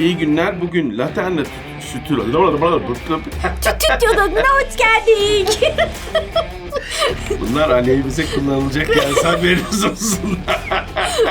İyi günler. Bugün Laterna sütü... Stüdyoduna hoş geldik. Bunlar aleyhimize kullanılacak yani haberiniz olsun.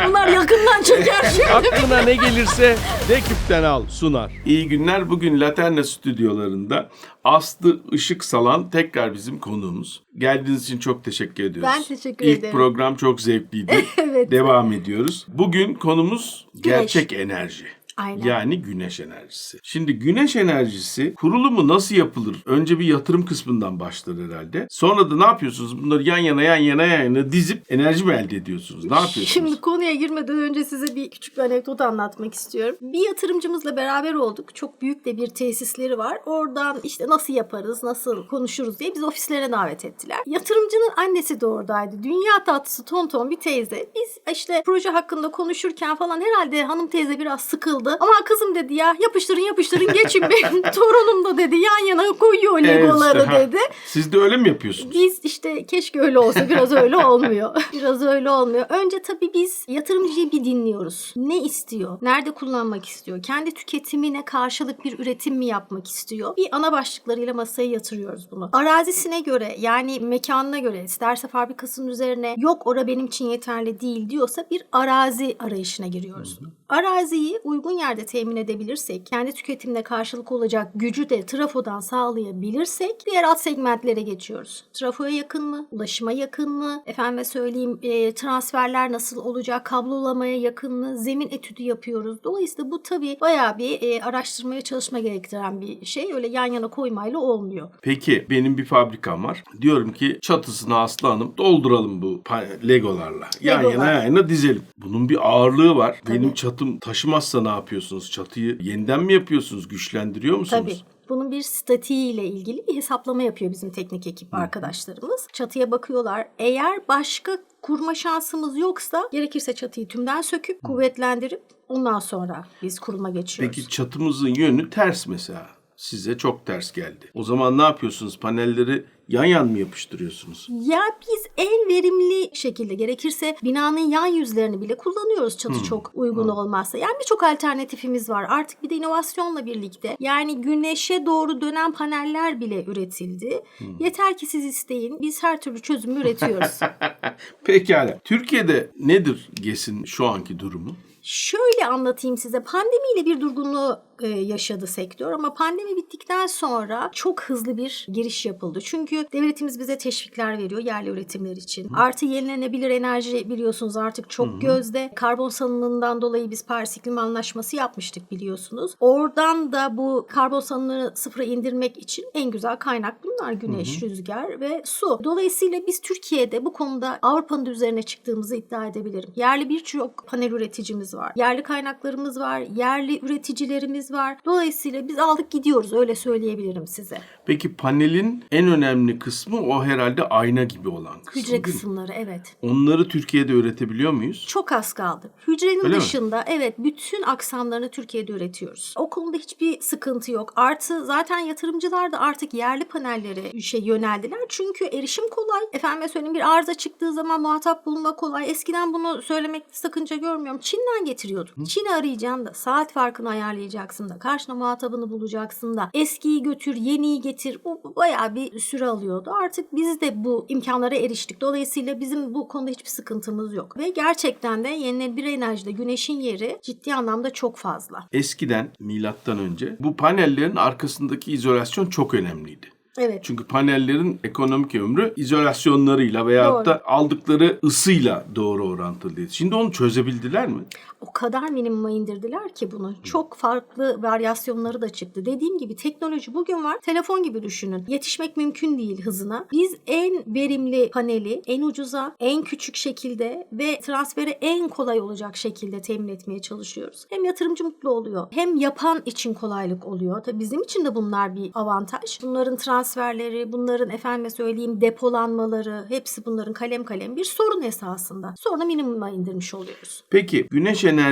Bunlar yakından çeker. Aklına ne gelirse de küpten al sunar. İyi günler. Bugün Laterna stüdyolarında Aslı Işık Salan tekrar bizim konuğumuz. Geldiğiniz için çok teşekkür ediyoruz. Ben teşekkür İlk ederim. program çok zevkliydi. Evet. Devam ediyoruz. Bugün konumuz gerçek enerji. Aynen. Yani güneş enerjisi. Şimdi güneş enerjisi kurulumu nasıl yapılır? Önce bir yatırım kısmından başlar herhalde. Sonra da ne yapıyorsunuz? Bunları yan yana yan yana yan yana dizip enerji mi elde ediyorsunuz? Ne yapıyorsunuz? Şimdi konuya girmeden önce size bir küçük bir anekdot anlatmak istiyorum. Bir yatırımcımızla beraber olduk. Çok büyük de bir tesisleri var. Oradan işte nasıl yaparız, nasıl konuşuruz diye biz ofislerine davet ettiler. Yatırımcının annesi de oradaydı. Dünya tatlısı tonton bir teyze. Biz işte proje hakkında konuşurken falan herhalde hanım teyze biraz sıkıldı. Ama kızım dedi ya yapıştırın yapıştırın geçin benim torunum da dedi yan yana koyuyor Evet, legoları ha. dedi. Siz de öyle mi yapıyorsunuz? Biz işte keşke öyle olsa biraz öyle olmuyor. biraz öyle olmuyor. Önce tabii biz yatırımcıyı bir dinliyoruz. Ne istiyor? Nerede kullanmak istiyor? Kendi tüketimine karşılık bir üretim mi yapmak istiyor? Bir ana başlıklarıyla masaya yatırıyoruz bunu. Arazisine göre yani mekanına göre isterse fabrikasının üzerine yok ora benim için yeterli değil diyorsa bir arazi arayışına giriyoruz. Araziyi uygun yerde temin edebilirsek, kendi tüketimine karşılık olacak gücü de trafodan sağlayabilirsek diğer alt segmentlere geçiyoruz. Trafoya yakın mı? Ulaşıma yakın mı? Efendime söyleyeyim e, transferler nasıl olacak? Kablolamaya yakın mı? Zemin etüdü yapıyoruz. Dolayısıyla bu tabii bayağı bir e, araştırmaya çalışma gerektiren bir şey. Öyle yan yana koymayla olmuyor. Peki benim bir fabrikam var. Diyorum ki çatısına Aslı Hanım dolduralım bu legolarla. Yan Legolar. yana yan yana dizelim. Bunun bir ağırlığı var. Tabii. Benim çatım taşımazsa ne yapıyorsunuz? Çatıyı yeniden mi yapıyorsunuz? Güçlendiriyor musunuz? Tabii. Bunun bir statiğiyle ilgili bir hesaplama yapıyor bizim teknik ekip arkadaşlarımız. Çatıya bakıyorlar. Eğer başka kurma şansımız yoksa gerekirse çatıyı tümden söküp kuvvetlendirip ondan sonra biz kuruma geçiyoruz. Peki çatımızın yönü ters mesela. Size çok ters geldi. O zaman ne yapıyorsunuz? Panelleri yan yan mı yapıştırıyorsunuz? Ya biz en verimli şekilde gerekirse binanın yan yüzlerini bile kullanıyoruz çatı çok uygun olmazsa. Yani birçok alternatifimiz var. Artık bir de inovasyonla birlikte yani güneşe doğru dönen paneller bile üretildi. Yeter ki siz isteyin. Biz her türlü çözümü üretiyoruz. Pekala. Türkiye'de nedir GES'in şu anki durumu? Şöyle anlatayım size. Pandemiyle bir durgunluğu e, yaşadı sektör ama pandemi bittikten sonra çok hızlı bir giriş yapıldı. Çünkü devletimiz bize teşvikler veriyor yerli üretimler için. Artı yenilenebilir enerji biliyorsunuz artık çok gözde. Karbon salınımından dolayı biz Paris İklim Anlaşması yapmıştık biliyorsunuz. Oradan da bu karbon salınımını sıfıra indirmek için en güzel kaynak bunlar. Güneş, rüzgar ve su. Dolayısıyla biz Türkiye'de bu konuda Avrupa'nın üzerine çıktığımızı iddia edebilirim. Yerli birçok panel üreticimiz var. Yerli kaynaklarımız var. Yerli üreticilerimiz var. Dolayısıyla biz aldık gidiyoruz öyle söyleyebilirim size. Peki panelin en önemli kısmı o herhalde ayna gibi olan kısmı Hücre mi? kısımları evet. Onları Türkiye'de üretebiliyor muyuz? Çok az kaldı. Hücrenin Öyle mi? dışında evet bütün aksamlarını Türkiye'de üretiyoruz. O konuda hiçbir sıkıntı yok. Artı zaten yatırımcılar da artık yerli panellere şey yöneldiler. Çünkü erişim kolay. Efendime söyleyeyim bir arıza çıktığı zaman muhatap bulma kolay. Eskiden bunu söylemekte sakınca görmüyorum. Çin'den getiriyorduk. Çin'i arayacaksın da saat farkını ayarlayacaksın da karşına muhatabını bulacaksın da eskiyi götür yeniyi getir. Bu bayağı bir süre alıyordu. Artık biz de bu imkanlara eriştik. Dolayısıyla bizim bu konuda hiçbir sıkıntımız yok. Ve gerçekten de yenilenebilir enerjide güneşin yeri ciddi anlamda çok fazla. Eskiden milattan önce bu panellerin arkasındaki izolasyon çok önemliydi. Evet. Çünkü panellerin ekonomik ömrü izolasyonlarıyla veyahut Doğru. da aldıkları ısıyla doğru orantılıydı. Şimdi onu çözebildiler mi? o kadar minimuma indirdiler ki bunu. Çok farklı varyasyonları da çıktı. Dediğim gibi teknoloji bugün var. Telefon gibi düşünün. Yetişmek mümkün değil hızına. Biz en verimli paneli en ucuza, en küçük şekilde ve transferi en kolay olacak şekilde temin etmeye çalışıyoruz. Hem yatırımcı mutlu oluyor hem yapan için kolaylık oluyor. Tabii bizim için de bunlar bir avantaj. Bunların transferleri, bunların efendime söyleyeyim depolanmaları hepsi bunların kalem kalem bir sorun esasında. Sonra minimuma indirmiş oluyoruz. Peki güneş enerjisi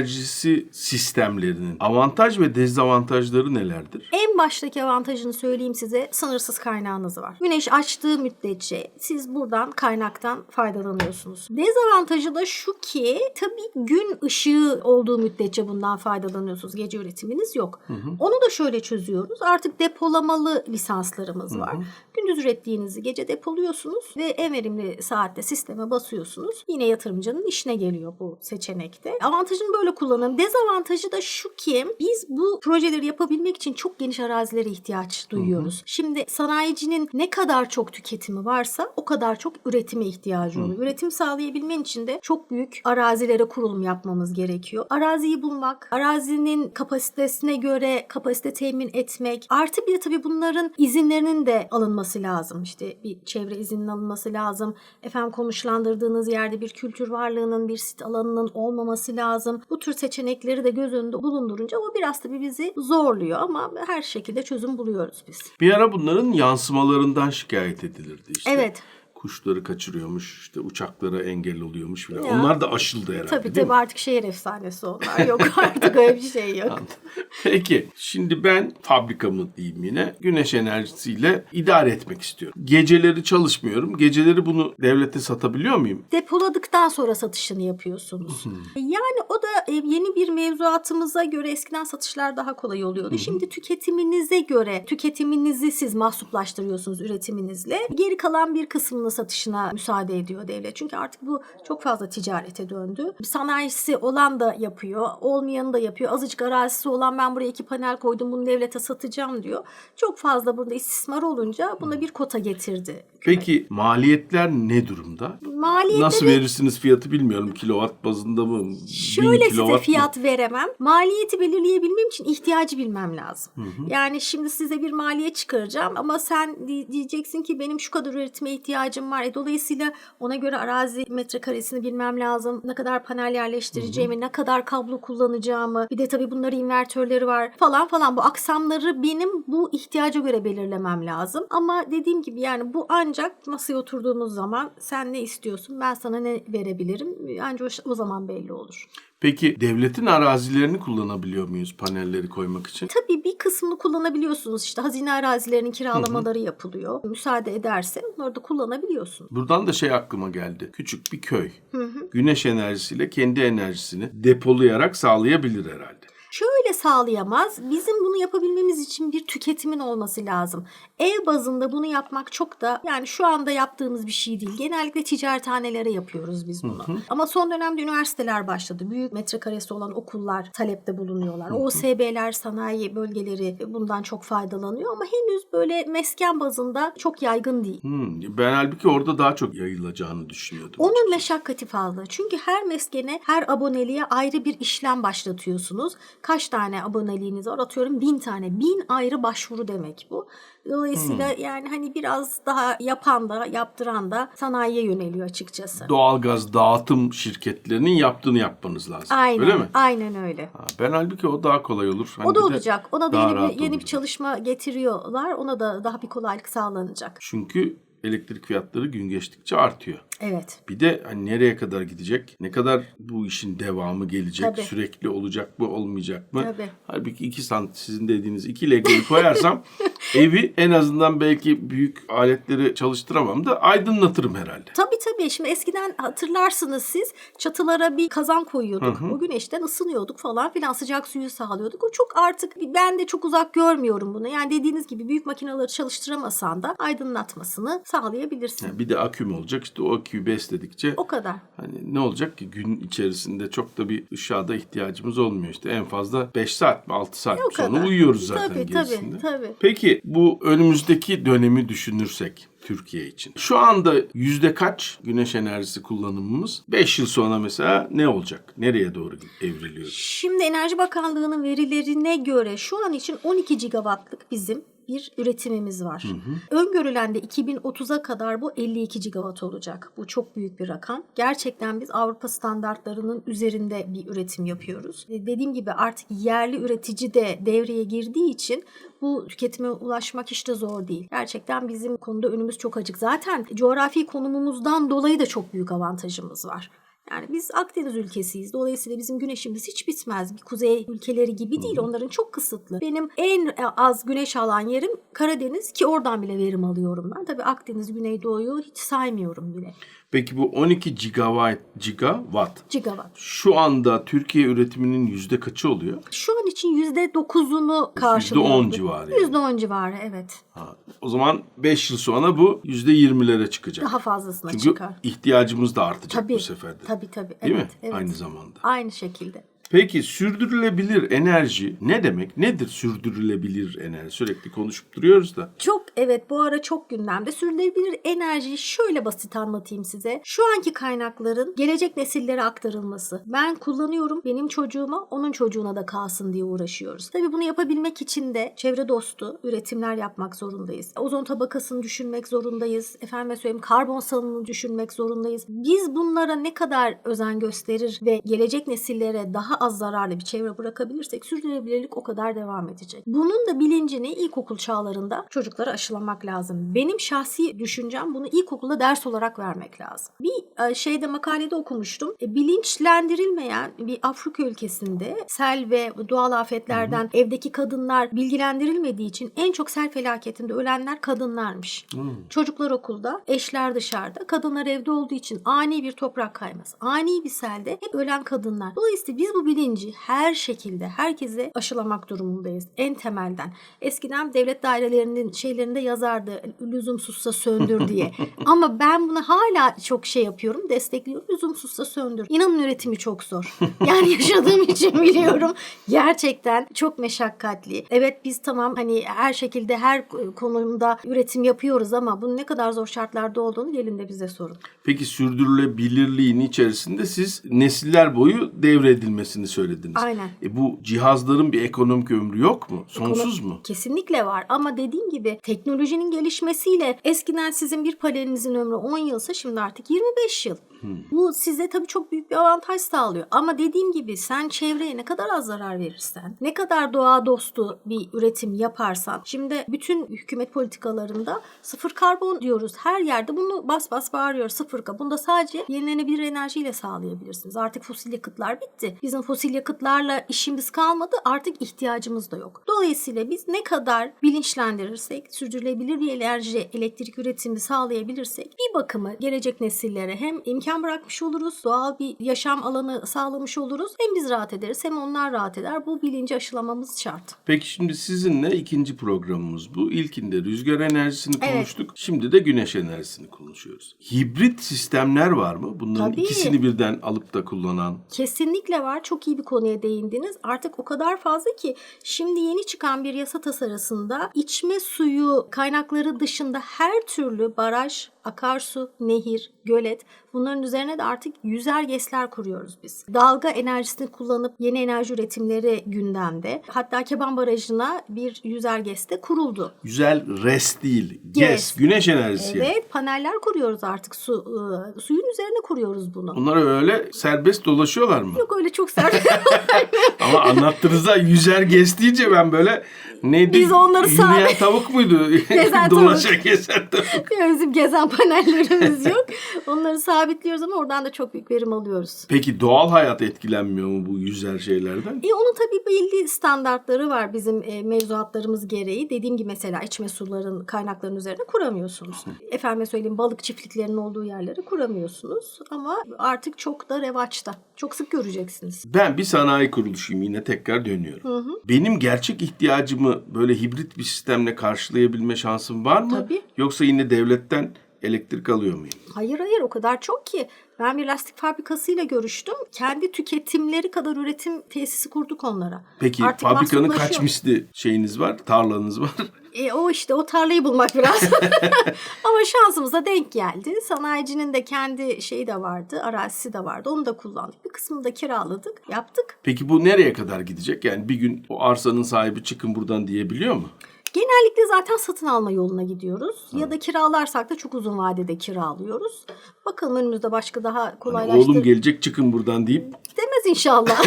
sistemlerinin avantaj ve dezavantajları nelerdir? En baştaki avantajını söyleyeyim size sınırsız kaynağınız var. Güneş açtığı müddetçe siz buradan kaynaktan faydalanıyorsunuz. Dezavantajı da şu ki tabii gün ışığı olduğu müddetçe bundan faydalanıyorsunuz. Gece üretiminiz yok. Onu da şöyle çözüyoruz. Artık depolamalı lisanslarımız var. Gündüz ürettiğinizi gece depoluyorsunuz ve en verimli saatte sisteme basıyorsunuz. Yine yatırımcının işine geliyor bu seçenekte. Avantajını böyle kullanın. Dezavantajı da şu ki biz bu projeleri yapabilmek için çok geniş arazilere ihtiyaç duyuyoruz. Şimdi sanayicinin ne kadar çok tüketimi varsa o kadar çok üretime ihtiyacı oluyor. Üretim sağlayabilmen için de çok büyük arazilere kurulum yapmamız gerekiyor. Araziyi bulmak, arazinin kapasitesine göre kapasite temin etmek, artı bir de tabii bunların izinlerinin de alınması lazım. İşte bir çevre izninin alınması lazım. Efendim konuşlandırdığınız yerde bir kültür varlığının, bir sit alanının olmaması lazım. Bu tür seçenekleri de göz önünde bulundurunca o biraz tabii bizi zorluyor ama her şekilde çözüm buluyoruz biz. Bir ara bunların yansımalarından şikayet edilirdi işte. Evet. Kuşları kaçırıyormuş, işte uçaklara engel oluyormuş falan. Ya. Onlar da aşıldı herhalde Tabii tabii artık şehir efsanesi onlar. Yok artık öyle bir şey yok. Anladım. Peki şimdi ben fabrikamı diyeyim yine güneş enerjisiyle idare etmek istiyorum. Geceleri çalışmıyorum. Geceleri bunu devlete satabiliyor muyum? depoladıktan sonra satışını yapıyorsunuz. Yani o da e, yeni bir mevzuatımıza göre eskiden satışlar daha kolay oluyordu. Şimdi tüketiminize göre tüketiminizi siz mahsuplaştırıyorsunuz üretiminizle. Geri kalan bir kısmını satışına müsaade ediyor devlet. Çünkü artık bu çok fazla ticarete döndü. Sanayisi olan da yapıyor, olmayanı da yapıyor. Azıcık arazisi olan ben buraya iki panel koydum bunu devlete satacağım diyor. Çok fazla burada istismar olunca buna bir kota getirdi. Peki maliyetler ne durumda? Maliyetleri Nasıl verirsiniz fiyatı bilmiyorum. Kilowatt bazında mı? Şöyle size kilowatt mı? fiyat veremem. Maliyeti belirleyebilmem için ihtiyacı bilmem lazım. Yani şimdi size bir maliyet çıkaracağım ama sen di- diyeceksin ki benim şu kadar üretime ihtiyacım var. E, dolayısıyla ona göre arazi metrekaresini bilmem lazım. Ne kadar panel yerleştireceğimi, ne kadar kablo kullanacağımı. Bir de tabii bunların invertörleri var falan falan. Bu aksamları benim bu ihtiyaca göre belirlemem lazım. Ama dediğim gibi yani bu ancak masaya oturduğumuz zaman sen ne istiyorsun ben sana ne verebilirim ancak o zaman belli olur. Peki devletin arazilerini kullanabiliyor muyuz panelleri koymak için? Tabii bir kısmını kullanabiliyorsunuz. İşte hazine arazilerinin kiralamaları yapılıyor. Müsaade ederse onları da kullanabiliyorsun. Buradan da şey aklıma geldi. Küçük bir köy. Güneş enerjisiyle kendi enerjisini depolayarak sağlayabilir herhalde. Şöyle sağlayamaz. Bizim bunu yapabilmemiz için bir tüketimin olması lazım. Ev bazında bunu yapmak çok da yani şu anda yaptığımız bir şey değil. Genellikle ticarethanelere yapıyoruz biz bunu. Ama son dönemde üniversiteler başladı. Büyük metrekaresi olan okullar talepte bulunuyorlar. OSB'ler, sanayi bölgeleri bundan çok faydalanıyor ama henüz böyle mesken bazında çok yaygın değil. Hmm, ben halbuki orada daha çok yayılacağını düşünüyordum. Onun meşakkati fazla. Çünkü her meskene, her aboneliğe ayrı bir işlem başlatıyorsunuz. Kaç tane aboneliğiniz var? Atıyorum bin tane. Bin ayrı başvuru demek bu. Dolayısıyla yani hani biraz daha yapan da yaptıran da sanayiye yöneliyor açıkçası. Doğalgaz dağıtım şirketlerinin yaptığını yapmanız lazım. Aynen, Öyle mi? aynen öyle. Ha, ben halbuki o daha kolay olur. Hani O da olacak. Ona da yeni bir, yeni bir çalışma getiriyorlar. Ona da daha bir kolaylık sağlanacak. Çünkü elektrik fiyatları gün geçtikçe artıyor. Evet. Bir de hani nereye kadar gidecek? Ne kadar bu işin devamı gelecek? Tabii. Sürekli olacak mı, olmayacak mı? Tabii. Halbuki iki sant sizin dediğiniz iki Lego'yu koyarsam evi en azından belki büyük aletleri çalıştıramam da aydınlatırım herhalde. Tabii tabii. Şimdi eskiden hatırlarsınız siz çatılara bir kazan koyuyorduk. O güneşten ısınıyorduk falan filan sıcak suyu sağlıyorduk. O çok artık ben de çok uzak görmüyorum bunu. Yani dediğiniz gibi büyük makineleri çalıştıramasan da aydınlatmasını sağlayabilirsin. Yani bir de aküm olacak. İşte o aküyü besledikçe O kadar. hani ne olacak ki gün içerisinde çok da bir ışığa da ihtiyacımız olmuyor. İşte en fazla 5 saat mi 6 saat mi O sonra kadar. uyuyoruz zaten Tabii gerisinde. tabii tabii. Peki bu önümüzdeki dönemi düşünürsek Türkiye için. Şu anda yüzde kaç güneş enerjisi kullanımımız? 5 yıl sonra mesela ne olacak? Nereye doğru evriliyoruz? Şimdi Enerji Bakanlığı'nın verilerine göre şu an için 12 gigawattlık bizim bir üretimimiz var. Öngörülen de 2030'a kadar bu 52 gigawatt olacak. Bu çok büyük bir rakam. Gerçekten biz Avrupa standartlarının üzerinde bir üretim yapıyoruz. Dediğim gibi artık yerli üretici de devreye girdiği için bu tüketime ulaşmak de zor değil. Gerçekten bizim konuda önümüz çok açık. Zaten coğrafi konumumuzdan dolayı da çok büyük avantajımız var. Yani biz Akdeniz ülkesiyiz. Dolayısıyla bizim güneşimiz hiç bitmez. Bir kuzey ülkeleri gibi değil. Onların çok kısıtlı. Benim en az güneş alan yerim Karadeniz ki oradan bile verim alıyorum ben. Tabii Akdeniz, Güneydoğu'yu hiç saymıyorum bile. Peki bu 12 gigawatt, gigawatt Gigawatt. şu anda Türkiye üretiminin yüzde kaçı oluyor? Şu an için %9'unu karşılıyor. %10 civarı yani. %10 civarı evet. Ha, o zaman 5 yıl sonra bu yüzde 20'lere çıkacak. Daha fazlasına Çünkü çıkar. ihtiyacımız da artacak Tabii. bu sefer de. Tabii tabii. Değil evet, mi? Evet. Aynı zamanda. Aynı şekilde. Peki sürdürülebilir enerji ne demek? Nedir sürdürülebilir enerji? Sürekli konuşup duruyoruz da. Çok evet bu ara çok gündemde. Sürdürülebilir enerjiyi şöyle basit anlatayım size. Şu anki kaynakların gelecek nesillere aktarılması. Ben kullanıyorum benim çocuğuma onun çocuğuna da kalsın diye uğraşıyoruz. Tabii bunu yapabilmek için de çevre dostu üretimler yapmak zorundayız. Ozon tabakasını düşünmek zorundayız. Efendime söyleyeyim karbon salınımını düşünmek zorundayız. Biz bunlara ne kadar özen gösterir ve gelecek nesillere daha az zararlı bir çevre bırakabilirsek sürdürülebilirlik o kadar devam edecek. Bunun da bilincini ilkokul çağlarında çocuklara aşılamak lazım. Benim şahsi düşüncem bunu ilkokulda ders olarak vermek lazım. Bir e, şeyde makalede okumuştum. E, Bilinçlendirilmeyen bir Afrika ülkesinde sel ve doğal afetlerden evdeki kadınlar bilgilendirilmediği için en çok sel felaketinde ölenler kadınlarmış. Çocuklar okulda, eşler dışarıda, kadınlar evde olduğu için ani bir toprak kayması, ani bir selde hep ölen kadınlar. Dolayısıyla biz bu bilinci her şekilde herkese aşılamak durumundayız en temelden. Eskiden devlet dairelerinin şeylerinde yazardı lüzumsuzsa söndür diye. Ama ben bunu hala çok şey yapıyorum, destekliyorum. Lüzumsuzsa söndür. İnanın üretimi çok zor. Yani yaşadığım için biliyorum. Gerçekten çok meşakkatli. Evet biz tamam hani her şekilde her konumda üretim yapıyoruz ama bunun ne kadar zor şartlarda olduğunu gelin de bize sorun. Peki sürdürülebilirliğin içerisinde siz nesiller boyu devredilmesini söylediniz. Aynen. E bu cihazların bir ekonomik ömrü yok mu? Sonsuz mu? Kesinlikle var ama dediğim gibi teknolojinin gelişmesiyle eskiden sizin bir panelinizin ömrü 10 yılsa şimdi artık 25 yıl. Bu size tabii çok büyük bir avantaj sağlıyor. Ama dediğim gibi sen çevreye ne kadar az zarar verirsen, ne kadar doğa dostu bir üretim yaparsan. Şimdi bütün hükümet politikalarında sıfır karbon diyoruz. Her yerde bunu bas bas bağırıyor sıfır karbon. Bunu da sadece yenilenebilir enerjiyle sağlayabilirsiniz. Artık fosil yakıtlar bitti. Bizim fosil yakıtlarla işimiz kalmadı. Artık ihtiyacımız da yok. Dolayısıyla biz ne kadar bilinçlendirirsek, sürdürülebilir bir enerji, elektrik üretimi sağlayabilirsek bir bakımı gelecek nesillere hem imkan bırakmış oluruz, doğal bir yaşam alanı sağlamış oluruz. Hem biz rahat ederiz hem onlar rahat eder. Bu bilinci aşılamamız şart. Peki şimdi sizinle ikinci programımız bu. İlkinde rüzgar enerjisini Evet. konuştuk. Şimdi de güneş enerjisini konuşuyoruz. Hibrit sistemler var mı? Bunların Tabii. ikisini birden alıp da kullanan. Kesinlikle var. Çok iyi bir konuya değindiniz. Artık o kadar fazla ki şimdi yeni çıkan bir yasa tasarısında içme suyu kaynakları dışında her türlü baraj, akarsu, nehir, gölet bunların üzerine de artık yüzer GES'ler kuruyoruz biz. Dalga enerjisini kullanıp yeni enerji üretimleri gündemde. Hatta Keban Barajı'na bir yüzer GES de kuruldu. Güzel res değil. GES. GES. Güneş enerjisi. yani. Evet paneller kuruyoruz artık su ıı, suyun üzerine kuruyoruz bunu. Bunlar öyle serbest dolaşıyorlar mı? Yok öyle çok sert. Ama anlattığınızda yüzer GES deyince ben böyle neydi? Biz onları sağ- Yürüyen tavuk muydu? Gezen Dolaşan gezen tavuk. Bizim gezen panellerimiz yok. Onları sabitliyoruz ama oradan da çok büyük verim alıyoruz. Peki doğal hayat etkilenmiyor mu bu yüzer şeylerden? E onun tabii belli standartları var bizim e, mevzuatlarımız gereği. Dediğim gibi mesela içme suların kaynaklarının üzerine kuramıyorsunuz. Efendime söyleyeyim balık çiftliklerinin olduğu yerleri kuramıyorsunuz. Ama artık çok da revaçta. Çok sık göreceksiniz. Ben bir sanayi kuruluşuyum yine tekrar dönüyorum. Benim gerçek ihtiyacımı böyle hibrit bir sistemle karşılayabilme şansım var mı? Tabii. Yoksa yine devletten elektrik alıyor muyum? Hayır hayır o kadar çok ki. Ben bir lastik fabrikasıyla görüştüm. Kendi tüketimleri kadar üretim tesisi kurduk onlara. Peki Artık fabrikanın kaç misli şeyiniz var, tarlanız var? E, o işte o tarlayı bulmak biraz. Ama şansımıza denk geldi. Sanayicinin de kendi şeyi de vardı, arazisi de vardı. Onu da kullandık. Bir kısmını da kiraladık, yaptık. Peki bu nereye kadar gidecek? Yani bir gün o arsanın sahibi çıkın buradan diyebiliyor mu? Genellikle zaten satın alma yoluna gidiyoruz. Ya da kiralarsak da çok uzun vadede kiralıyoruz. Bakalım önümüzde başka daha Hani kolaylaştır. oğlum gelecek çıkın buradan deyip Demez inşallah.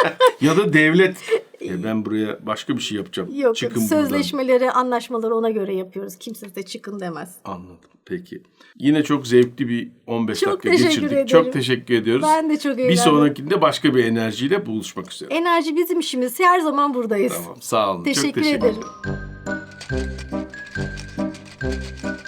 ya da devlet "E, ben buraya başka bir şey yapacağım. Yok çıkın buradan. sözleşmeleri, anlaşmaları ona göre yapıyoruz. Kimse de çıkın demez. Anladım. Peki. Yine çok zevkli bir 15 Çok dakika geçirdik. ederim. Çok teşekkür ediyoruz. Ben de çok bir eğlendim. sonrakinde başka bir enerjiyle buluşmak üzere. Enerji bizim işimiz. Her zaman buradayız. Tamam. Sağ olun. Teşekkür çok teşekkür ederim. あっあっ。